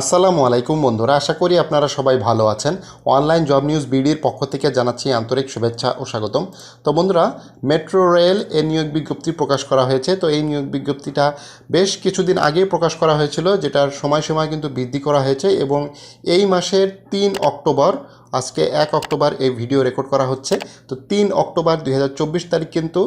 আসসালামু আলাইকুম বন্ধুরা, আশা করি আপনারা সবাই ভালো আছেন। অনলাইন জব নিউজ বিডির পক্ষ থেকে জানাচ্ছি আন্তরিক শুভেচ্ছা ও স্বাগতম। তো বন্ধুরা, মেট্রো রেল এ নিয়োগ বিজ্ঞপ্তি প্রকাশ করা হয়েছে। তো এই নিয়োগ বিজ্ঞপ্তিটা বেশ কিছুদিন আগেই প্রকাশ করা হয়েছিল, যেটার সময়সীমা কিন্তু বৃদ্ধি করা হয়েছে এবং এই মাসের তিন অক্টোবর, আজকে এক অক্টোবর এই ভিডিও রেকর্ড করা হচ্ছে। তো তিন অক্টোবর দুই হাজার চব্বিশ তারিখ কিন্তু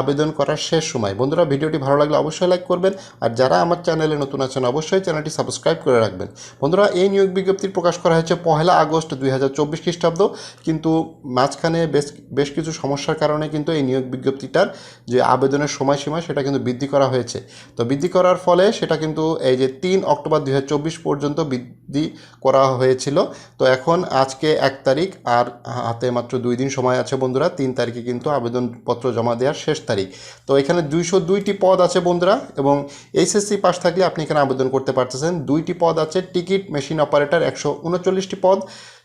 আবেদন করার শেষ সময়। বন্ধুরা, ভিডিওটি ভালো লাগলে অবশ্যই লাইক করবেন আর যারা আমার চ্যানেলে নতুন আছেন অবশ্যই চ্যানেলটি সাবস্ক্রাইব করে রাখবেন। বন্ধুরা, এই নিয়োগ বিজ্ঞপ্তি প্রকাশ করা হয়েছে পহেলা আগস্ট দুই হাজার চব্বিশ খ্রিস্টাব্দ। কিন্তু মাঝখানে বেশ বেশ কিছু সমস্যার কারণে কিন্তু এই নিয়োগ বিজ্ঞপ্তিটার যে আবেদনের সময়সীমা, সেটা কিন্তু বৃদ্ধি করা হয়েছে। তো বৃদ্ধি করার ফলে সেটা কিন্তু এই যে তিন অক্টোবর দুই হাজার চব্বিশ পর্যন্ত বৃদ্ধি করা হয়েছিল। তো এখন আজকে এক তারিখ আর হাতে মাত্র দুই দিন সময় আছে বন্ধুরা। তিন তারিখে কিন্তু আবেদনপত্র জমা দেওয়ার শেষ তারিখ। তো এখানে দুইশো দুইটি পদ আছে বন্ধুরা, এবং এইচএসসি পাস থাকলে আপনি এখানে আবেদন করতে পারতেছেন। দুইটি পদ আছে, টিকিট মেশিন অপারেটর একশো উনচল্লিশটি পদ,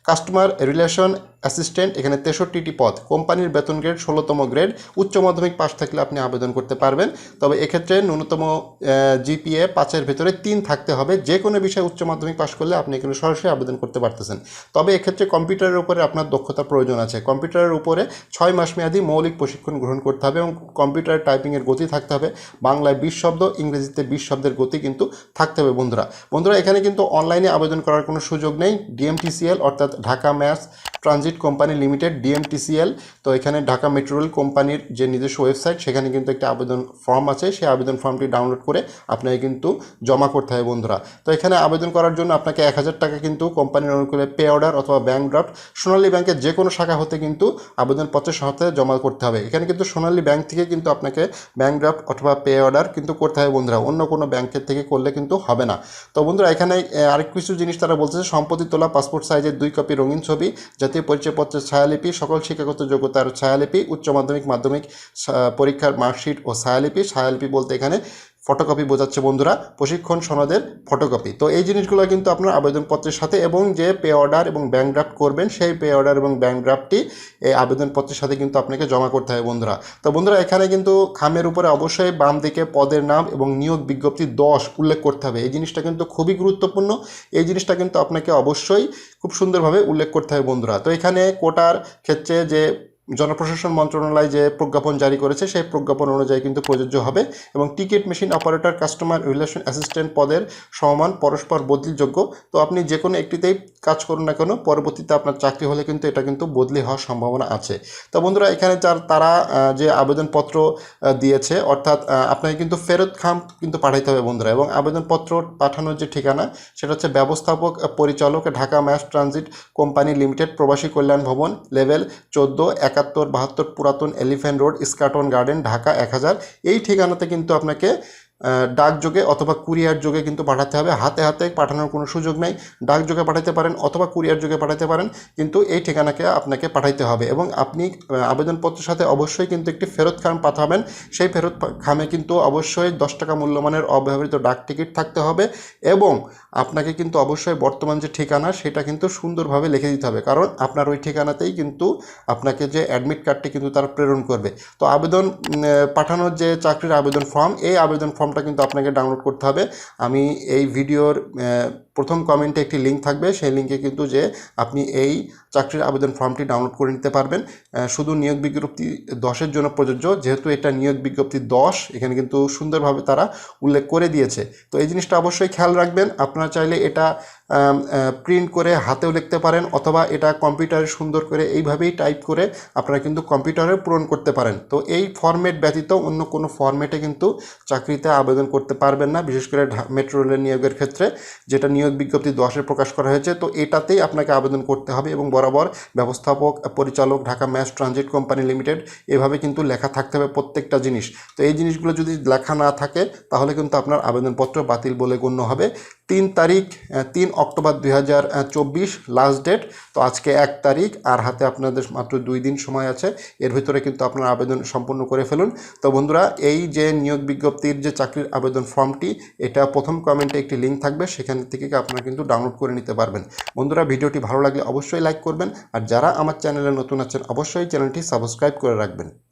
কাস্টমার রিলেশন অ্যাসিস্ট্যান্ট, এখানে তেষট্টিটি পদ। কোম্পানির বেতন গ্রেড ষোলোতম গ্রেড উচ্চ মাধ্যমিক পাস থাকলে আপনি আবেদন করতে পারবেন। তবে এক্ষেত্রে ন্যূনতম জিপিএ পাঁচের ভেতরে তিন থাকতে হবে। যে কোনো বিষয়ে উচ্চ মাধ্যমিক পাস করলে আপনি এখানে সরাসরি আবেদন করতে পারতেছেন। তবে এক্ষেত্রে কম্পিউটারের উপরে আপনার দক্ষতার প্রয়োজন আছে। কম্পিউটারের উপরে ছয় মাস মেয়াদি মৌলিক প্রশিক্ষণ গ্রহণ করতে হবে এবং কম্পিউটার টাইপিংয়ের গতি থাকতে হবে। বাংলায় বিশ শব্দ, ইংরেজিতে বিশ শব্দের গতি কিন্তু থাকতে হবে বন্ধুরা। বন্ধুরা, এখানে কিন্তু অনলাইনে আবেদন করার কোনো সুযোগ নেই। ডিএমটিসিএল অর্থাৎ Dhaka mass transit company limited, DMTCL. তো এখানে ঢাকা মেট্রো রেল কোম্পানির যে নিজস্ব ওয়েবসাইট, সেখানে কিন্তু একটা আবেদন ফর্ম আছে। সেই আবেদন ফর্মটি ডাউনলোড করে আপনাকে কিন্তু জমা করতে হবে বন্ধুরা। তো এখানে আবেদন করার জন্য আপনাকে এক হাজার টাকা কিন্তু কোম্পানির অনুকূলে পে অর্ডার অথবা ব্যাঙ্ক ড্রাফট, সোনালী ব্যাংকের যে কোনো শাখা হতে কিন্তু আবেদনপত্রের সাথে জমা করতে হবে। এখানে কিন্তু সোনালী ব্যাংক থেকে কিন্তু আপনাকে ব্যাঙ্ক ড্রাফট অথবা পে অর্ডার কিন্তু করতে হবে বন্ধুরা। অন্য কোনো ব্যাংকের থেকে করলে কিন্তু হবে না। তো বন্ধুরা, এখানে আরেক কিছু জিনিস তারা বলছে সম্পত্তি তোলা, পাসপোর্ট সাইজের দুই কপি রঙিন ছবি জাতীয় পরিচয়পত্রের ছায়ালিপি, সকল শিক্ষাগত যোগ্যতার ছায়ালিপি, উচ্চ মাধ্যমিক মাধ্যমিক পরীক্ষার মার্কশিট ও ছায়ালিপি। ছায়ালিপি বলতে এখানে ফটোকপি বোঝাচ্ছে বন্ধুরা, প্রশিক্ষণ সনদের ফটোকপি। তো এই জিনিসগুলো কিন্তু আপনার আবেদনপত্রের সাথে এবং যে পে অর্ডার এবং ব্যাঙ্ক ড্রাফট করবেন, সেই পে অর্ডার এবং ব্যাঙ্ক ড্রাফটটি এই আবেদনপত্রের সাথে কিন্তু আপনাকে জমা করতে হবে বন্ধুরা। তো বন্ধুরা, এখানে কিন্তু খামের উপরে অবশ্যই বাম দিকে পদের নাম এবং নিয়োগ বিজ্ঞপ্তি দশ উল্লেখ করতে হবে। এই জিনিসটা কিন্তু খুবই গুরুত্বপূর্ণ। এই জিনিসটা কিন্তু আপনাকে অবশ্যই খুব সুন্দরভাবে উল্লেখ করতে হবে বন্ধুরা। তো এখানে কোটার ক্ষেত্রে যে জনপ্রশাসন মন্ত্রণালয় যে প্রজ্ঞাপন জারি করেছে, সেই প্রজ্ঞাপন অনুযায়ী কিন্তু প্রযোজ্য হবে এবং ticket machine operator, customer relation assistant পদের সমান পরস্পর বদলিযোগ্য। তো আপনি যে কোনো একটিতেই কাজ করুন না কেন, পরবর্তীতে আপনার চাকরি হলে কিন্তু এটা কিন্তু বদলি হওয়ার সম্ভাবনা আছে। তো বন্ধুরা, এখানে যার তারা যে আবেদনপত্র দিয়েছে, অর্থাৎ আপনাকে কিন্তু ফেরত খাম কিন্তু পাঠাইতে হবে বন্ধুরা। এবং আবেদনপত্র পাঠানোর যে ঠিকানা, সেটা হচ্ছে ব্যবস্থাপক, পরিচালক, Dhaka mass transit company limited, Probashi Kallyan Bhaban, level চোদ্দ একাত্তর বাহাত্তর পুরাতন elephant road Eskaton garden Dhaka এক হাজার। এই ঠিকানাতে কিন্তু আপনাকে ডাকযোগে অথবা কুরিয়ার যোগে কিন্তু পাঠাতে হবে। হাতে হাতে পাঠানোর কোনো সুযোগ নেই। ডাকযোগে পাঠাতে পারেন অথবা কুরিয়ার যোগে পাঠাতে পারেন, কিন্তু এই ঠিকানাকে আপনাকে পাঠাইতে হবে এবং আপনি আবেদনপত্রের সাথে অবশ্যই কিন্তু একটি ফেরত খাম পাঠাবেন। সেই ফেরত খামে কিন্তু অবশ্যই দশ টাকা মূল্যমানের অব্যবহৃত ডাক টিকিট থাকতে হবে এবং আপনাকে কিন্তু অবশ্যই বর্তমান যে ঠিকানা সেটা কিন্তু সুন্দরভাবে লিখে দিতে হবে। কারণ আপনার ওই ঠিকানাতেই কিন্তু আপনাকে যে অ্যাডমিট কার্ডটি কিন্তু তারা প্রেরণ করবে। তো আবেদন পাঠানোর যে চাকরির আবেদন ফর্ম এই আবেদন ফর্মটা কিন্তু আপনাকে ডাউনলোড করতে হবে। আমি এই ভিডিওর প্রথম কমেন্টে একটি লিঙ্ক থাকবে, সেই লিঙ্কে কিন্তু যে আপনি এই চাকরির আবেদন ফর্মটি ডাউনলোড করে নিতে পারবেন। শুধু নিয়োগ বিজ্ঞপ্তি দশের জন্য প্রযোজ্য, যেহেতু এটা নিয়োগ বিজ্ঞপ্তি দশ, এখানে কিন্তু সুন্দরভাবে তারা উল্লেখ করে দিয়েছে। তো এই জিনিসটা অবশ্যই খেয়াল রাখবেন, আপনারা চাইলে এটা প্রিন্ট করে হাতেও লিখতে পারেন, অথবা এটা কম্পিউটারে সুন্দর করে এইভাবেই টাইপ করে আপনারা কিন্তু কম্পিউটারে পূরণ করতে পারেন। তো এই ফরম্যাট ব্যতীত অন্য কোনো ফরম্যাটে কিন্তু চাকরিতে আবেদন করতে পারবেন না, বিশেষ করে মেট্রো রেলের নিয়োগের ক্ষেত্রে, যেটা নিয়োগ বিজ্ঞপ্তি দশে প্রকাশ করা হয়েছে, তো এটাতেই আপনাকে আবেদন করতে হবে এবং বরাবর ব্যবস্থাপক, পরিচালক, Dhaka mass transit company limited এভাবে কিন্তু লেখা থাকতে হবে প্রত্যেকটা জিনিস। তো এই জিনিসগুলো যদি লেখা না থাকে, তাহলে কিন্তু আপনার আবেদনপত্র বাতিল বলে গণ্য হবে। তিন তারিখ তিন অক্টোবর দুই হাজার চব্বিশ লাস্ট ডেট তো আজকে এক তারিখ, আর হাতে আপনাদের মাত্র দুই দিন সময় আছে। এর ভিতরে কিন্তু আপনার আবেদন সম্পূর্ণ করে ফেলুন। তো বন্ধুরা, এই যে নিয়োগ বিজ্ঞপ্তির যে চাকরির আবেদন ফর্মটি, এটা প্রথম কমেন্টে একটি লিঙ্ক থাকবে, সেখান থেকে আপনারা কিন্তু ডাউনলোড করে নিতে পারবেন। বন্ধুরা, ভিডিওটি ভালো লাগলে অবশ্যই লাইক করবেন। আর যারা আমার চ্যানেলে নতুন আছেন, অবশ্যই চ্যানেলটি সাবস্ক্রাইব করে রাখবেন।